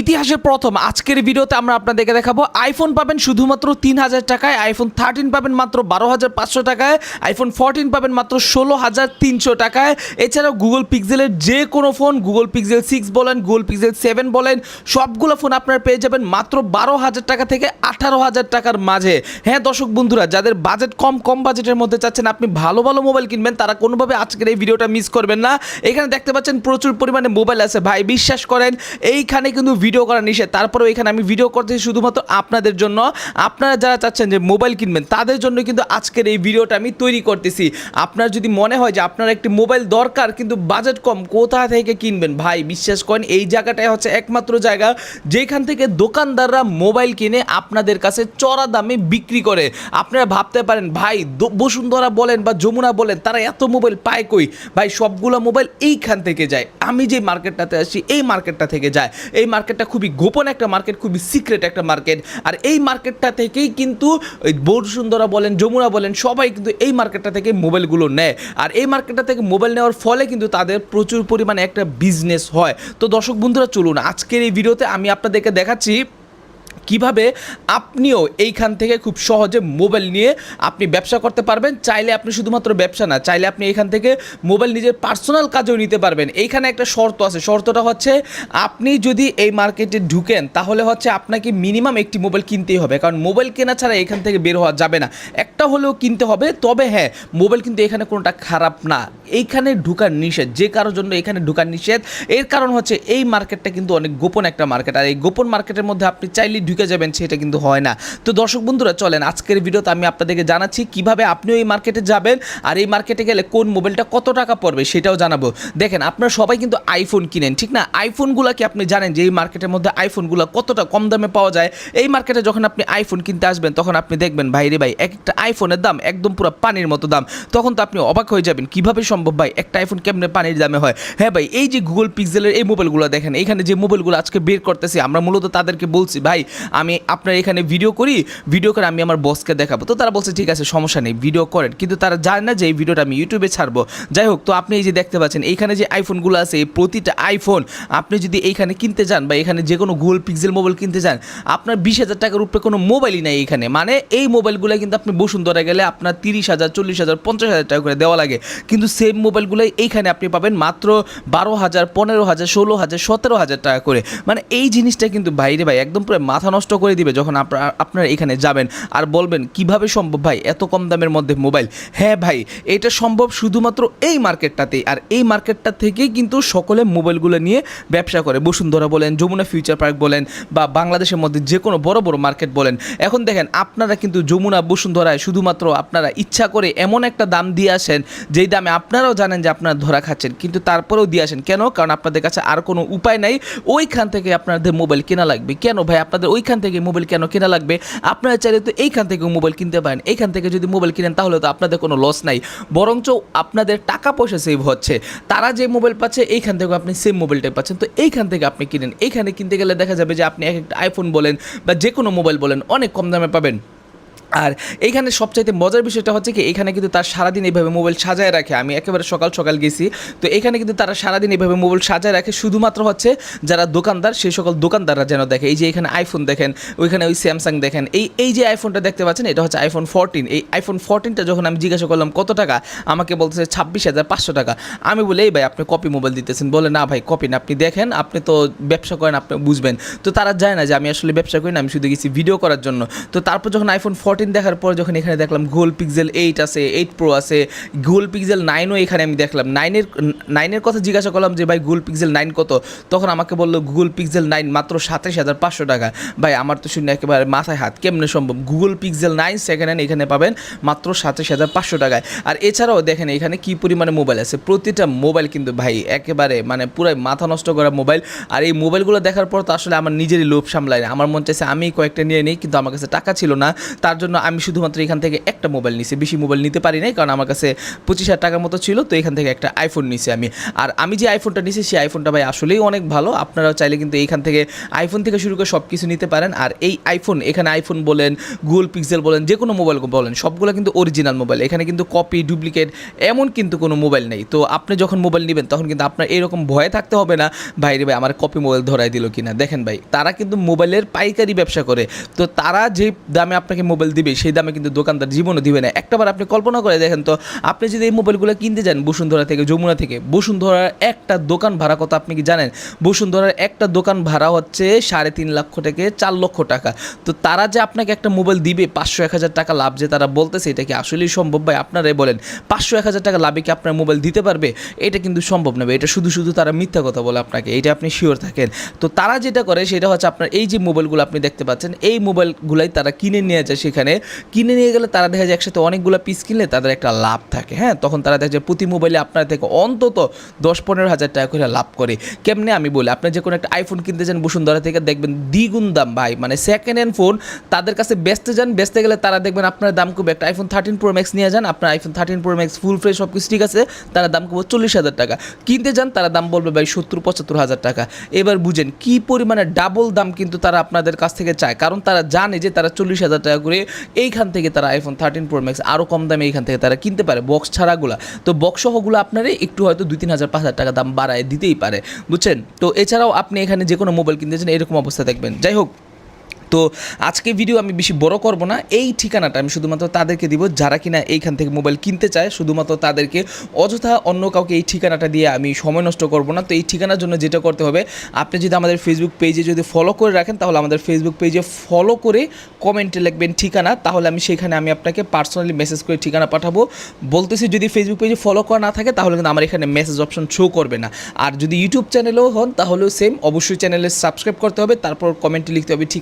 ইতিহাসের প্রথম আজকের ভিডিওতে আমরা আপনাদেরকে দেখাবো আইফোন পাবেন শুধুমাত্র তিন হাজার টাকায় আইফোন থার্টিন পাবেন মাত্র বারো হাজার পাঁচশো টাকায় আইফোন ফোরটিন পাবেন মাত্র ষোলো হাজার তিনশো টাকায়। এছাড়াও গুগল পিক্সেলের যে কোনো ফোন গুগল পিক্সেল সিক্স বলেন গুগল পিক্সেল সেভেন বলেন, সবগুলো ফোন আপনারা পেয়ে যাবেন মাত্র বারো হাজার টাকা থেকে আঠারো হাজার টাকার মাঝে। হ্যাঁ দর্শক বন্ধুরা, যাদের বাজেট কম কম বাজেটের মধ্যে চাচ্ছেন, আপনি ভালো ভালো মোবাইল কিনবেন, তারা কোনোভাবে আজকের এই ভিডিওটা মিস করবেন না। এখানে দেখতে পাচ্ছেন প্রচুর পরিমাণে মোবাইল আছে। ভাই, বিশ্বাস করেন, এইখানে কিন্তু ভিডিও করা নিষেধ। তারপরেও এখানে আমি ভিডিও করতেছি শুধুমাত্র আপনাদের জন্য। আপনারা যারা চাচ্ছেন যে মোবাইল কিনবেন, তাদের জন্য কিন্তু আজকের এই ভিডিওটা আমি তৈরি করতেছি। আপনার যদি মনে হয় যে আপনার একটি মোবাইল দরকার, কিন্তু বাজেট কম, কোথা থেকে কিনবেন? ভাই, বিশ্বাস করেন, এই জায়গাটাই হচ্ছে একমাত্র জায়গা যেখান থেকে দোকানদাররা মোবাইল কিনে আপনাদের কাছে চড়া দামে বিক্রি করে। আপনারা ভাবতে পারেন, ভাই বসুন্ধরা বলেন বা যমুনা বলেন, তারা এত মোবাইল পায় কই? ভাই, সবগুলো মোবাইল এইখান থেকে যায়। আমি যে মার্কেটটাতে আসি, এই মার্কেটটা থেকে যায়। এই মার্কেটটা খুবই গোপন একটা মার্কেট খুবই সিক্রেট একটা মার্কেট আর এই মার্কেটটা থেকেই কিন্তু ওই সুন্দরা বলেন, যমুনা বলেন, সবাই কিন্তু এই মার্কেটটা থেকে মোবাইলগুলো নেয়। আর এই মার্কেটটা থেকে মোবাইল নেওয়ার ফলে কিন্তু তাদের প্রচুর পরিমাণে একটা বিজনেস হয়। তো দর্শক বন্ধুরা, চলুন আজকের এই ভিডিওতে আমি আপনাদেরকে দেখাচ্ছি কীভাবে আপনিও এইখান থেকে খুব সহজে মোবাইল নিয়ে আপনি ব্যবসা করতে পারবেন? চাইলে আপনি শুধুমাত্র ব্যবসা না, চাইলে আপনি এখান থেকে মোবাইল নিজের পার্সোনাল কাজেও নিতে পারবেন। এইখানে একটা শর্ত আছে, শর্তটা হচ্ছে আপনি যদি এই মার্কেটে ঢুকেন, তাহলে হচ্ছে আপনাকে মিনিমাম একটি মোবাইল কিনতেই হবে। কারণ মোবাইল কেনা ছাড়া এখান থেকে বের হওয়া যাবে না। একটা হলেও কিনতে হবে, তবে হ্যাঁ মোবাইল কিন্তু এখানে কোনোটা খারাপ না। এইখানে ঢুকার নিষেধ, যে কারোর জন্য এখানে ঢুকার নিষেধ, এর কারণ হচ্ছে এই মার্কেটটা কিন্তু অনেক গোপন একটা মার্কেট। আর এই গোপন মার্কেটের মধ্যে আপনি চাইলে ঢুকে যাবেন সেটা কিন্তু হয় না। তো দর্শক বন্ধুরা, চলেন আজকের ভিডিওতে আমি আপনাদেরকে জানাচ্ছি কীভাবে আপনিও এই মার্কেটে যাবেন আর এই মার্কেটে গেলে কোন মোবাইলটা কত টাকা পড়বে সেটাও জানাব। দেখেন, আপনারা সবাই কিন্তু আইফোন কিনেন, ঠিক না? আইফোনগুলো কি আপনি জানেন যে এই মার্কেটের মধ্যে আইফোনগুলো কতটা কম দামে পাওয়া যায়? এই মার্কেটে যখন আপনি আইফোন কিনতে আসবেন, তখন আপনি দেখবেন, ভাই রে ভাই এক একটা আইফোনের দাম একদম পুরো পানির মতো দাম। তখন তো আপনি অবাক হয়ে যাবেন, কীভাবে সম্ভব ভাই, একটা আইফোন কেমনে পানির দামে হয়? হ্যাঁ ভাই, এই যে গুগল পিক্সেলের এই মোবাইলগুলো দেখেন এখানে যে মোবাইলগুলো আজকে বের করতেছি, আমরা মূলত তাদেরকে বলছি, ভাই আমি আপনার এখানে ভিডিও করি ভিডিও করে আমি আমার বসকে দেখাবো। তো তারা বলছে, ঠিক আছে, সমস্যা নেই ভিডিও করেন। কিন্তু তারা জানে না যে এই ভিডিওটা আমি ইউটিউবে ছাড়বো। যাই হোক, তো আপনি এই যে দেখতে পাচ্ছেন এইখানে যে আইফোনগুলো আছে, এই প্রতিটা আইফোন আপনি যদি এইখানে কিনতে যান বা এখানে যে কোনো গুগল পিক্সেল মোবাইল কিনতে যান, আপনার বিশ হাজার টাকার উপরে কোনো মোবাইলই নাই এখানে। মানে এই মোবাইলগুলো কিন্তু আপনি বসুন্ধরা গেলে আপনার তিরিশ হাজার, চল্লিশ হাজার, পঞ্চাশ হাজার টাকা করে দেওয়া লাগে। কিন্তু সেম মোবাইলগুলো এইখানে আপনি পাবেন মাত্র বারো হাজার, পনেরো হাজার, ষোলো হাজার, সতেরো হাজার টাকা করে। মানে এই জিনিসটা কিন্তু বাইরে ভাই, একদম পুরো মাথা নষ্ট করে দিবে যখন আপনার আপনারা এখানে যাবেন। আর বলবেন, কীভাবে সম্ভব ভাই? এত কম দামের মধ্যে মোবাইল? হ্যাঁ ভাই, এটা সম্ভব শুধুমাত্র এই মার্কেটটাতেই। আর এই মার্কেটটা থেকেই কিন্তু সকলে মোবাইলগুলো নিয়ে ব্যবসা করে। বসুন্ধরা বলেন, যমুনা ফিউচার পার্ক বলেন, বা বাংলাদেশের মধ্যে যে কোনো বড় বড় মার্কেট বলেন। এখন দেখেন, আপনারা কিন্তু যমুনা, বসুন্ধরায় শুধুমাত্র আপনারা ইচ্ছা করে এমন একটা দাম দিয়ে আসেন, যেই দামে আপনারাও জানেন যে আপনারা ধরা খাচ্ছেন। কিন্তু তারপরেও দিয়ে আসেন। কেন? কারণ আপনাদের কাছে আর কোনো উপায় নাই। ওইখান থেকে আপনাদের মোবাইল কেনা লাগবে। কেন ভাই? আপনাদের ওইখান থেকে মোবাইল কেন কেনা লাগবে? আপনারা চাইলে তো এইখান থেকেও মোবাইল কিনতে পারেন। এইখান থেকে যদি মোবাইল কিনেন, তাহলে তো আপনাদের কোনো লস নাই। বরঞ্চ আপনাদের টাকা পয়সা সেভ হচ্ছে। তারা যে মোবাইল পাচ্ছে, এইখান থেকে আপনি সেম মোবাইলটাই পাচ্ছেন। তো এইখান থেকে আপনি কিনেন। এইখানে কিনতে গেলে দেখা যাবে যে আপনি এক একটা আইফোন বলেন বা যে কোনো মোবাইল বলেন, অনেক কম দামে পাবেন। আর এইখানে সবচাইতে মজার বিষয়টা হচ্ছে কি, এখানে কিন্তু তার সারাদিন এইভাবে মোবাইল সাজায় রাখে। আমি একেবারে সকাল সকাল গেছি। তো এখানে কিন্তু তারা সারাদিন এইভাবে মোবাইল সাজায় রাখে। শুধুমাত্র হচ্ছে যারা দোকানদার, সেই সকল দোকানদাররা যেন দেখে। এই যে এখানে আইফোন দেখেন, ওইখানে ওই স্যামসাং দেখেন। এই এই যে আইফোনটা দেখতে পাচ্ছেন, এটা হচ্ছে আইফোন ফোরটিন এই আইফোন ফোরটিনটা যখন আমি জিজ্ঞাসা করলাম, কত টাকা? আমাকে বলতেছে, ছাব্বিশ হাজার পাঁচশো টাকা। আমি বলে, এই ভাই, আপনি কপি মোবাইল দিতেছেন। বলে, না ভাই কপি না। আপনি দেখেন, আপনি তো ব্যবসা করেন, আপনি বুঝবেন। তো তারা যায় না যে আমি আসলে ব্যবসা করি না, আমি শুধু গেছি ভিডিও করার জন্য। তো তারপর যখন আইফোন ফোরটিন দেখার পর যখন এখানে দেখলাম গুগল পিক্সেল এইট আছে এইট প্রো আছে গুগল পিক্সেল নাইনও এখানে আমি দেখলাম। নাইনের নাইনের কথা জিজ্ঞাসা করলাম যে, ভাই গুগল পিক্সেল নাইন কত? তখন আমাকে বলল গুগল পিক্সেল নাইন মাত্র সাতাশ হাজার পাঁচশো টাকা। ভাই, আমার তো শুনে একেবারে মাথায় হাত, কেমনে সম্ভব? Google Pixel nine second hand এখানে পাবেন মাত্র সাতাশ হাজার পাঁচশো টাকায় আর এছাড়াও দেখেন এখানে কী পরিমাণে মোবাইল আছে? প্রতিটা মোবাইল কিন্তু ভাই, একেবারে মানে পুরাই মাথা নষ্ট করা মোবাইল আর এই মোবাইলগুলো দেখার পর তো আসলে আমার নিজেরই লোভ সামলায় না। আমার মন চাইছে আমি কয়েকটা নিয়ে নিই, কিন্তু আমার কাছে টাকা ছিল না। তার তার জন্য আমি শুধুমাত্র এখান থেকে একটা মোবাইল নিছি। বেশি মোবাইল নিতে পারি নাই, কারণ আমার কাছে পঁচিশ হাজার টাকার মতো ছিল, তো এখান থেকে একটা আইফোন নিছি আমি। আর আমি যে আইফোনটা নিছি, সেই আইফোনটা ভাই আসলেই অনেক ভালো। আপনারাও চাইলে কিন্তু এইখান থেকে আইফোন থেকে শুরু করে সব কিছু নিতে পারেন। আর এই আইফোন এখানে আইফোন বলেন গুগল পিক্সেল বলেন, যে কোনো মোবাইল বলেন, সবগুলো কিন্তু অরিজিনাল মোবাইল। এখানে কিন্তু কপি ডুপ্লিকেট এমন কিন্তু কোনো মোবাইল নেই। তো আপনি যখন মোবাইল নেবেন, তখন কিন্তু আপনার এরকম ভয়ে থাকতে হবে না, ভাই রে ভাই, আমার কপি মোবাইল ধরাই দিল কিনা? দেখেন ভাই, তারা কিন্তু মোবাইলের পাইকারি ব্যবসা করে। তো তারা যে দামে আপনাকে মোবাইল দিবে, সেই দামে কিন্তু দোকানদার জীবনও দিবে না। একটাবার আপনি কল্পনা করে দেখেন তো, আপনি যদি এই মোবাইলগুলো কিনতে যান বসুন্ধরা থেকে, যমুনা থেকে, বসুন্ধরার একটা দোকান ভাড়া কত আপনি কি জানেন? বসুন্ধরার একটা দোকান ভাড়া হচ্ছে সাড়ে তিন লক্ষ থেকে চার লক্ষ টাকা। তো তারা যে আপনাকে একটা মোবাইল দিবে, পাঁচশো এক হাজার টাকা লাভ যে তারা বলতেছে, এটা কি আসলেই সম্ভব? ভাই, আপনারাই বলেন, পাঁচশো এক হাজার টাকা লাভে কি আপনার মোবাইল দিতে পারবে? এটা কিন্তু সম্ভব না ভাই। এটা শুধু শুধু তারা মিথ্যা কথা বলে আপনাকে, এটা আপনি শিওর থাকেন। তো তারা যেটা করে, সেটা হচ্ছে আপনার এই যে মোবাইলগুলো আপনি দেখতে পাচ্ছেন, এই মোবাইলগুলাই তারা কিনে নিয়ে যায় সেখানে। কিনে নিয়ে গেলে তারা দেখা যায় একসাথে অনেকগুলো পিস কিনলে তাদের একটা লাভ থাকে হ্যাঁ? তখন তারা দেখা যায় প্রতি মোবাইলে আপনার থেকে অন্তত দশ পনেরো হাজার টাকা করে লাভ করে। কেমনে আমি বলি, আপনি যে কোনো একটা আইফোন কিনতে যান বসুন্ধরা থেকে, দেখবেন দ্বিগুণ দাম ভাই। মানে সেকেন্ড হ্যান্ড ফোন তাদের কাছে বেচতে যান বেচতে গেলে তারা দেখবেন আপনার দাম খুব একটা। আইফোন থার্টিন প্রো ম্যাক্স নিয়ে যান, আপনার iPhone thirteen pro max full fresh সব কিছু ঠিক আছে, তারা দাম করব চল্লিশ হাজার টাকা। কিনতে যান, তারা দাম বলবে ভাই সত্তর পঁচাত্তর হাজার টাকা। এবার বুঝেন, কি পরিমাণে ডাবল দাম কিন্তু তারা আপনাদের কাছ থেকে চায়। কারণ তারা জানে যে তারা চল্লিশ হাজার টাকা করে এইখান থেকে তারা আইফোন থার্টিন প্রো ম্যাক্স আরও কম দামে এইখান থেকে তারা কিনতে পারে বক্স ছাড়াগুলা। তো বক্স সহগুলো আপনারা একটু হয়তো দুই তিন হাজার, পাঁচ হাজার টাকা দাম বাড়ায় দিতেই পারে। বুঝছেন? তো এছাড়াও আপনি এখানে যে কোনো মোবাইল কিনতে চান, এরকম অবস্থা দেখবেন। যাই হোক তো আজকে ভিডিও আমি বেশি বড় করব না। এই ঠিকানাটা আমি শুধুমাত্র তাদেরকে দিব যারা কিনা এইখান থেকে মোবাইল কিনতে চায়। শুধুমাত্র তাদেরকে অযথা অন্য কাউকে এই ঠিকানাটা দিয়ে আমি সময় নষ্ট করব না। তো এই ঠিকানার জন্য যেটা করতে হবে, আপনি যদি আমাদের ফেসবুক পেজে যদি ফলো করে রাখেন, তাহলে আমাদের ফেসবুক পেজে ফলো করে কমেন্টে লিখবেন ঠিকানা। তাহলে আমি সেখানে আমি আপনাকে পার্সোনালি মেসেজ করে ঠিকানা পাঠাবো। বলতেছি, যদি ফেসবুক পেজে ফলো করা না থাকে, তাহলে কিন্তু আমার এখানে মেসেজ অপশন শো করবে না। আর যদি ইউটিউব চ্যানেলেও হন, তাহলেও সেম অবশ্যই চ্যানেলে সাবস্ক্রাইব করতে হবে, তারপর কমেন্টে লিখতে হবে ঠিক